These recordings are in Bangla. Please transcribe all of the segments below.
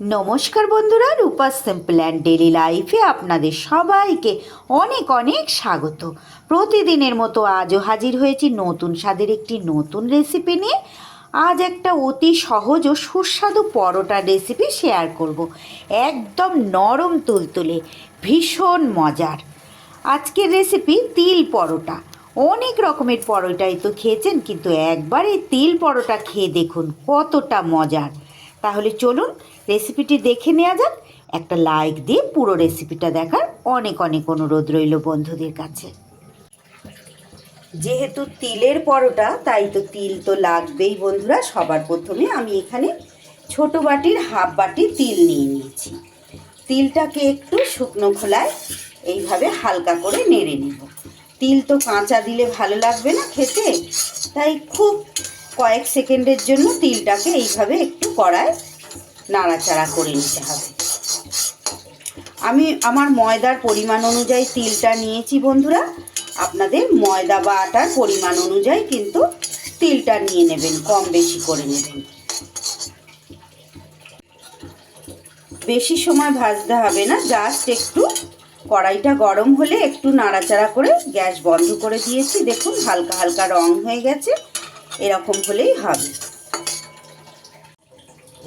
নমস্কার বন্ধুরা রূপা সিম্পল অ্যান্ড ডেলি লাইফে আপনাদের সবাইকে অনেক অনেক স্বাগত। প্রতিদিনের মতো আজও হাজির হয়েছি নতুন স্বাদের একটি নতুন রেসিপি নিয়ে। আজ একটা অতি সহজ ও সুস্বাদু পরোটার রেসিপি শেয়ার করব, একদম নরম তুলতুলে, ভীষণ মজার। আজকের রেসিপি তিল পরোটা। অনেক রকমের পরোটাই তো খেয়েছেন, কিন্তু একবার এই তিল পরোটা খেয়ে দেখুন কতটা মজার। তাহলে চলুন রেসিপিটি দেখে নেওয়া যাক। একটা লাইক দিয়ে পুরো রেসিপিটা দেখার অনেক অনেক অনুরোধ রইল বন্ধুদের কাছে। যেহেতু তিলের পরোটা, তাই তো তিল তো লাগবেই বন্ধুরা। সবার প্রথমে আমি এখানে ছোট বাটির হাফ বাটি তিল নিয়ে নিয়েছি। তিলটাকে একটু শুকনো খোলায় এইভাবে হালকা করে নেড়ে নেব। তিল তো কাঁচা দিলে ভালো লাগবে না খেতে, তাই খুব কয়েক সেকেন্ডের জন্য তিলটাকে এইভাবে একটু কড়ায় নাড়াচাড়া করে নিতে হবে। আমি আমার ময়দার পরিমাণ অনুযায়ী তিলটা নিয়েছি বন্ধুরা। আপনাদের ময়দা বা আটার পরিমাণ অনুযায়ী কিন্তু তিলটা নিয়ে নেবেন, কম বেশি করে নেবেন। বেশি সময় ভাজতে হবে না, জাস্ট একটু কড়াইটা গরম হলে একটু নাড়াচাড়া করে গ্যাস বন্ধ করে দিয়েছি। দেখুন হালকা হালকা রং হয়ে গেছে, এরকম হলেই হবে।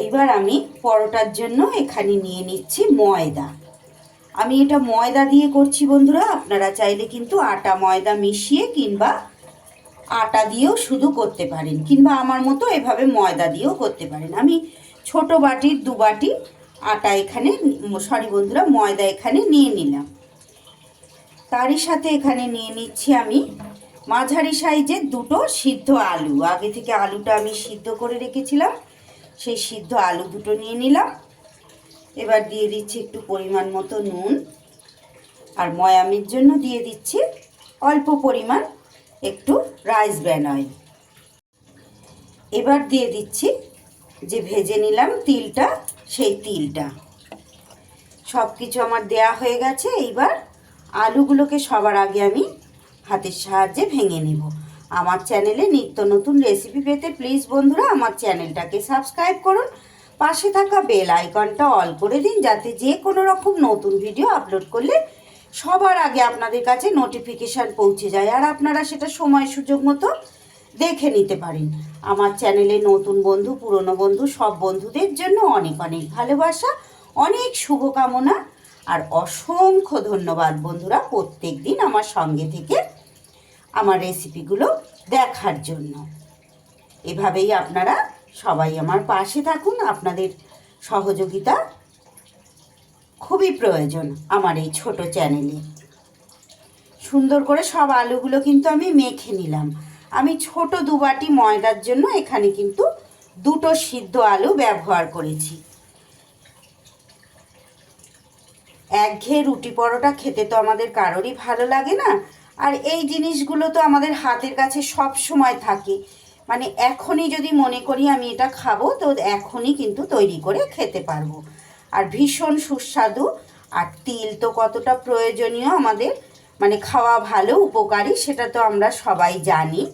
এইবার আমি পরোটার জন্য এখানে নিয়ে নিচ্ছি ময়দা। আমি এটা ময়দা দিয়ে করছি বন্ধুরা, আপনারা চাইলে কিন্তু আটা ময়দা মিশিয়ে কিংবা আটা দিয়েও শুধু করতে পারেন, কিংবা আমার মতো এভাবে ময়দা দিয়েও করতে পারেন। আমি ছোট বাটির দু বাটি আটা এখানে, সরি বন্ধুরা, ময়দা এখানে নিয়ে নিলাম। তারই সাথে এখানে নিয়ে নিচ্ছি আমি মাঝারি সাইজের দুটো সিদ্ধ আলু। আগে থেকে আলুটা আমি সিদ্ধ করে রেখেছিলাম সেই সিদ্ধ আলু দুটো নিয়ে নিলাম। এবার দিয়ে দিচ্ছি একটু পরিমাণ মতো নুন আর ময়ামের জন্য দিয়ে দিচ্ছি অল্প পরিমাণ একটু রাইস ব্র্যান অয়েল। এবার দিয়ে দিচ্ছি যে ভেজে নিলাম তিলটা, সেই তিলটা। সব কিছু আমার দেয়া হয়ে গেছে, এইবার আলুগুলোকে সবার আগে আমি হাতের সাহায্যে ভেঙে নেব। আমার চ্যানেলে নিত্য নতুন রেসিপি পেতে প্লিজ বন্ধুরা আমার চ্যানেলটাকে সাবস্ক্রাইব করুন। পাশে থাকা বেল আইকনটা অল করে দিন যাতে যে কোনো রকম নতুন ভিডিও আপলোড করলে সবার আগে আপনাদের কাছে নোটিফিকেশান পৌঁছে যায় আর আপনারা সেটা সময় সুযোগ মতো দেখে নিতে পারেন। আমার চ্যানেলে নতুন বন্ধু, পুরনো বন্ধু, সব বন্ধুদের জন্য অনেক অনেক ভালোবাসা, অনেক শুভকামনা আর অসংখ্য ধন্যবাদ বন্ধুরা। প্রত্যেক দিন আমার সঙ্গে থেকে আমার রেসিপিগুলো দেখার জন্য। এভাবেই আপনারা সবাই আমার পাশে থাকুন। আপনাদের সহযোগিতা খুবই প্রয়োজন আমার এই ছোট চ্যানেলে সুন্দর করে সব আলুগুলো কিন্তু আমি মেখে নিলাম। আমি ছোট দু বাটি ময়দার জন্য এখানে কিন্তু দুটো সিদ্ধ আলু ব্যবহার করেছি। একঘেয়ে রুটি পরোটা খেতে তো আমাদের কারোরই ভালো লাগে না। আর এই জিনিসগুলো তো আমাদের হাতের কাছে সব সময় থাকে। মানে এখনই যদি মনে করি আমি এটা খাব, তো এখনই কিন্তু তৈরি করে খেতে পারব। আর ভীষণ সুস্বাদু। আর তিল তো কতটা প্রয়োজনীয় আমাদের। মানে খাওয়া ভালো, উপকারী, সেটা তো আমরা সবাই জানি।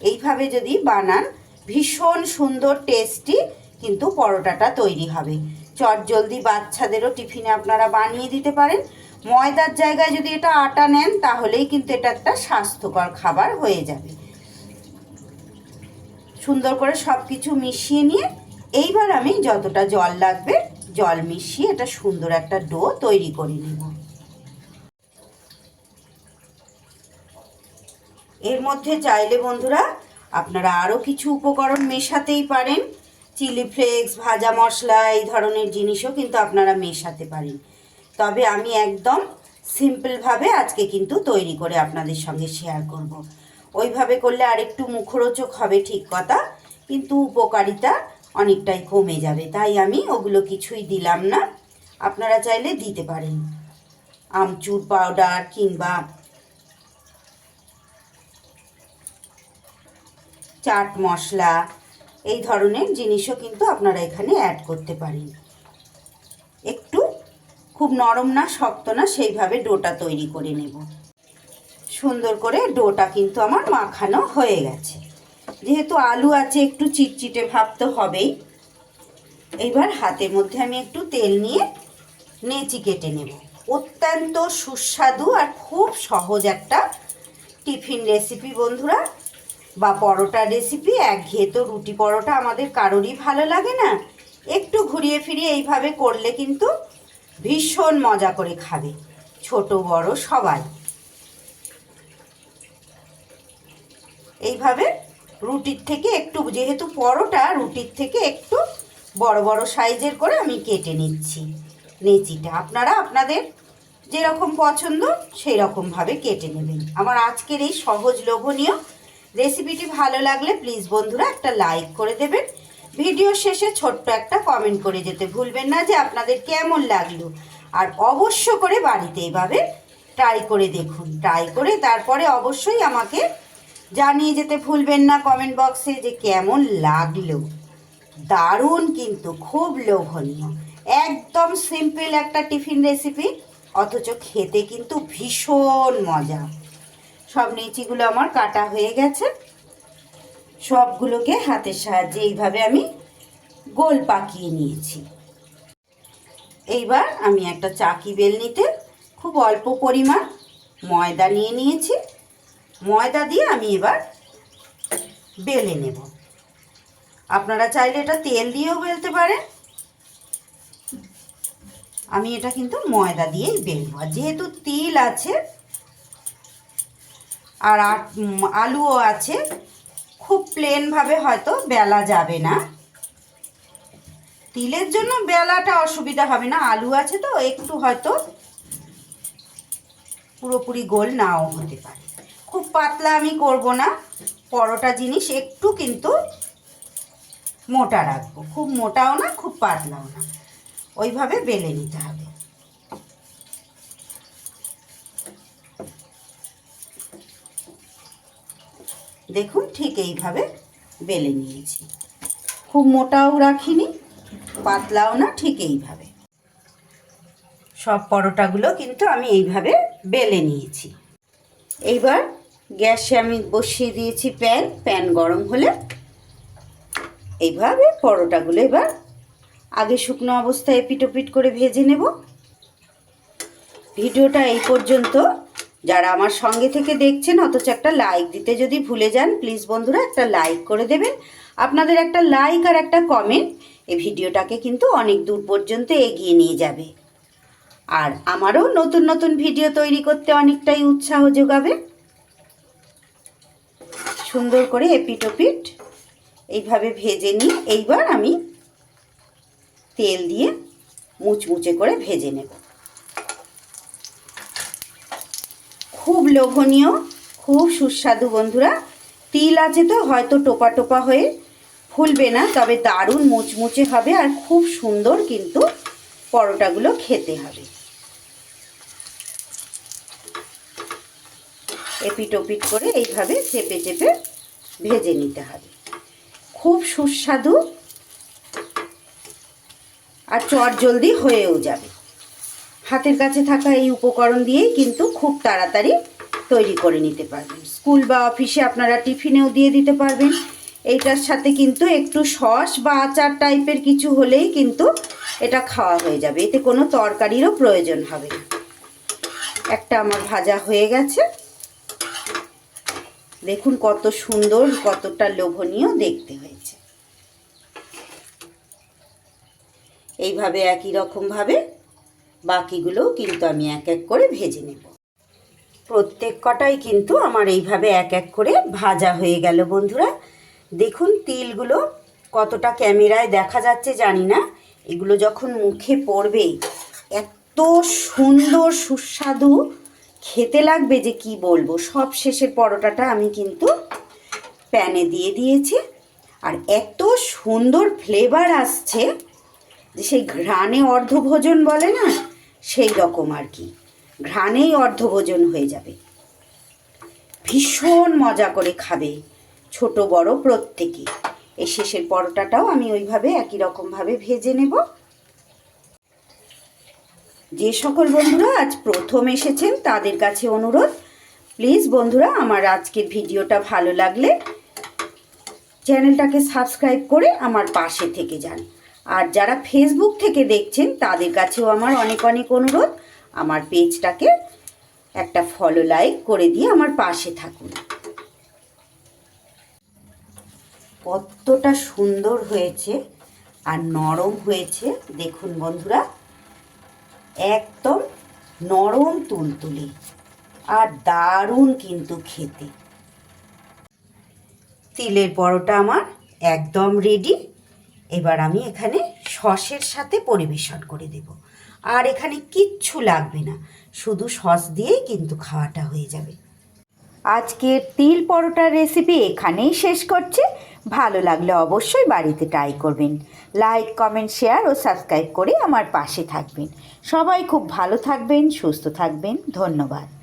এইভাবে যদি বানান, ভীষণ সুন্দর টেস্টি কিন্তু পরোটাটা তৈরি হবে। চট জলদি বাচ্চাদেরও টিফিনে আপনারা বানিয়ে দিতে পারেন। ময়দার জায়গায় যদি এটা আটা নেন, তাহলেই কিন্তু এটা একটা স্বাস্থ্যকর খাবার হয়ে যাবে। সুন্দর করে সব কিছু মিশিয়ে নিয়ে এইবার আমি যতটা জল লাগবে, জল মিশিয়ে এটা সুন্দর একটা ডো তৈরি করে নেব। এর মধ্যে চাইলে বন্ধুরা আপনারা আরও কিছু উপকরণ মেশাতেই পারেন। চিলি ফ্লেক্স, ভাজা মশলা, এই ধরনের জিনিসও কিন্তু আপনারা মেশাতে পারেন। তবে আমি একদম সিম্পলভাবে আজকে কিন্তু তৈরি করে আপনাদের সঙ্গে শেয়ার করব। ওইভাবে করলে আরেকটু মুখরোচক হবে ঠিক কথা, কিন্তু উপকারিতা অনেকটাই কমে যাবে। তাই আমি ওগুলো কিছুই দিলাম না। আপনারা চাইলে দিতে পারেন। আমচুর পাউডার কিংবা চাট মশলা, এই ধরনের জিনিসও কিন্তু আপনারা এখানে অ্যাড করতে পারেন। একটু খুব নরম না, শক্ত না, সেইভাবে ডোটা তৈরি করে নেব। সুন্দর করে ডোটা কিন্তু আমার মাখানো হয়ে গেছে। যেহেতু আলু আছে, একটু চিটচিটে ভাব তো হবেই। এইবার হাতের মধ্যে আমি একটু তেল নিয়ে নেচি কেটে নেব। অত্যন্ত সুস্বাদু আর খুব সহজ একটা টিফিন রেসিপি, বন্ধুরা। বা পরোটা রেসিপি একঘেয়ে তো রুটি পরোটা আমাদের কারোরই ভালো লাগে না। একটু ঘুরিয়ে ফিরিয়ে এইভাবে করলে কিন্তু ভীষণ মজা করে খাবে, ছোট, বড়, সবাই। এইভাবে রুটির থেকে একটু, যেহেতু পরোটা, রুটির থেকে একটু বড় বড় সাইজের করে আমি কেটে নিচ্ছি নেচিটা আপনারা আপনাদের যেরকম পছন্দ সেই রকমভাবে কেটে নেবেন। আমার আজকের এই সহজ, লোভনীয় রেসিপিটি ভালো লাগলে প্লিজ বন্ধুরা একটা লাইক করে দেবেন। ভিডিও শেষে ছোট্ট একটা কমেন্ট করে যেতে ভুলবেন না যে আপনাদের কেমন লাগল। আর অবশ্য করে বাড়িতে এইভাবে ট্রাই করে দেখুন। ট্রাই করে তারপরে অবশ্যই আমাকে জানিয়ে যেতে ভুলবেন না কমেন্ট বক্সে যে কেমন লাগল। দারুণ কিন্তু, খুব লোভনীয়। একদম সিম্পল একটা টিফিন রেসিপি অথচ খেতে কিন্তু ভীষণ মজা। সব নিচিগুলো আমার কাটা হয়ে গেছে। সবগুলোকে হাতের সাহায্যে এইভাবে আমি গোল পাকিয়ে নিয়েছি। এইবার আমি একটা চাকি বেলনিতে খুব অল্প পরিমাণ ময়দা নিয়ে নিয়েছি। ময়দা দিয়ে আমি এবার বেলে নেব। আপনারা চাইলে এটা তেল দিয়েও বেলতে পারেন। আমি এটা কিন্তু ময়দা দিয়েই বেলবো। আর যেহেতু তিল আছে, আর আলুও আছে খুব প্লেনভাবে হয়তো বেলা যাবে না। তিলের জন্য বেলাটা অসুবিধা হবে না, আলু আছে তো, একটু হয়তো পুরোপুরি গোল নাও হতে পারে। খুব পাতলা আমি করব না, পরোটা জিনিস একটু কিন্তু মোটা রাখব। খুব মোটাও না, খুব পাতলাও না। ওইভাবে বেলে নিতে হবে। দেখুন ঠিক এইভাবে বেলে নিয়েছি। খুব মোটাও রাখিনি, পাতলাও না, ঠিক এইভাবে। সব পরোটাগুলো কিন্তু আমি এইভাবে বেলে নিয়েছি। এইবার গ্যাসে আমি বসিয়ে দিয়েছি প্যান। প্যান গরম হলে এইভাবে পরোটাগুলো এবার আগে শুকনো অবস্থায় এপিটোপিট করে ভেজে নেব। ভিডিওটা এই পর্যন্ত। যারা আমার সঙ্গে থেকে দেখছেন, অথচ একটা লাইক দিতে যদি ভুলে যান প্লিজ বন্ধুরা একটা লাইক করে দেবেন। আপনাদের একটা লাইক আর একটা কমেন্ট এই ভিডিওটাকে কিন্তু অনেক দূর পর্যন্ত এগিয়ে নিয়ে যাবে। আর আমারও নতুন নতুন ভিডিও তৈরি করতে অনেকটাই উৎসাহ যোগাবে। সুন্দর করে এপিটোপিট এইভাবে ভেজে নিয়ে এইবার আমি তেল দিয়ে মুচমুচে করে ভেজে নেব খুব লোভনীয়, খুব সুস্বাদু বন্ধুরা। তিল আছে তো, হয়তো টোপা টোপা হয়ে ফুলবে না, তবে দারুণ মুচমুচে হবে আর খুব সুন্দর কিন্তু পরোটাগুলো খেতে হবে। এপিটোপিট করে এইভাবে চেপে চেপে ভেজে নিতে হবে। খুব সুস্বাদু আর চট জলদি হয়েও যাবে। হাতের কাছে থাকা এই উপকরণ দিয়েই কিন্তু খুব তাড়াতাড়ি তৈরি করে নিতে পারবেন। স্কুল বা অফিসে আপনারা টিফিনেও দিয়ে দিতে পারবেন। এইটার সাথে কিন্তু একটু সস বা আচার টাইপের কিছু হলেই কিন্তু এটা খাওয়া হয়ে যাবে। এতে কোনো তরকারিরও প্রয়োজন হবে না। একটা আমার ভাজা হয়ে গেছে। দেখুন কত সুন্দর, কতটা লোভনীয় দেখতে হয়েছে। এইভাবে একই রকমভাবে বাকিগুলোও কিন্তু আমি এক এক করে ভেজে নেব। প্রত্যেক কটাই কিন্তু আমার এইভাবে এক এক করে ভাজা হয়ে গেল, বন্ধুরা। দেখুন তিলগুলো কতটা ক্যামেরায় দেখা যাচ্ছে, জানি না। এগুলো যখন মুখে পড়বে, এত সুন্দর, সুস্বাদু। খেতে লাগবে যে কি বলব? সব শেষের পরোটাটা আমি কিন্তু প্যানে দিয়ে দিয়েছি। আর এত সুন্দর ফ্লেভার আসছে যে সেই ঘ্রাণে অর্ধভোজন বলে না? সেই রকম আর কি। ঘ্রাণেই অর্ধভোজন হয়ে যাবে। ভীষণ মজা করে খাবে ছোট বড় প্রত্যেকে। এই শেষের পরোটাটাও আমি ওইভাবে একই রকমভাবে ভেজে নেব। যে সকল বন্ধুরা আজ প্রথম এসেছেন, তাদের কাছে অনুরোধ, প্লিজ বন্ধুরা, আমার আজকের ভিডিওটা ভালো লাগলে চ্যানেলটাকে সাবস্ক্রাইব করে আমার পাশে থেকে যান। আর যারা ফেসবুক থেকে দেখছেন, তাদের কাছেও আমার অনেক অনেক অনুরোধ। আমার পেজটাকে একটা ফলো লাইক করে দিয়ে আমার পাশে থাকুন। কতটা সুন্দর হয়েছে আর নরম হয়েছে। দেখুন বন্ধুরা, একদম নরম তুলতুলি আর দারুণ কিন্তু খেতে। তিলের পরোটা আমার একদম রেডি এবার আমি এখানে সসের সাথে পরিবেশন করে দেব। আর এখানে কিচ্ছু লাগবে না, শুধু সস দিয়েই কিন্তু খাওয়াটা হয়ে যাবে। আজকের তিল পরোটার রেসিপি এখানেই শেষ করছে। ভালো লাগলে অবশ্যই বাড়িতে ট্রাই করবেন। লাইক কমেন্ট শেয়ার ও সাবস্ক্রাইব করে আমার পাশে থাকবেন। সবাই খুব ভালো থাকবেন, সুস্থ থাকবেন। ধন্যবাদ।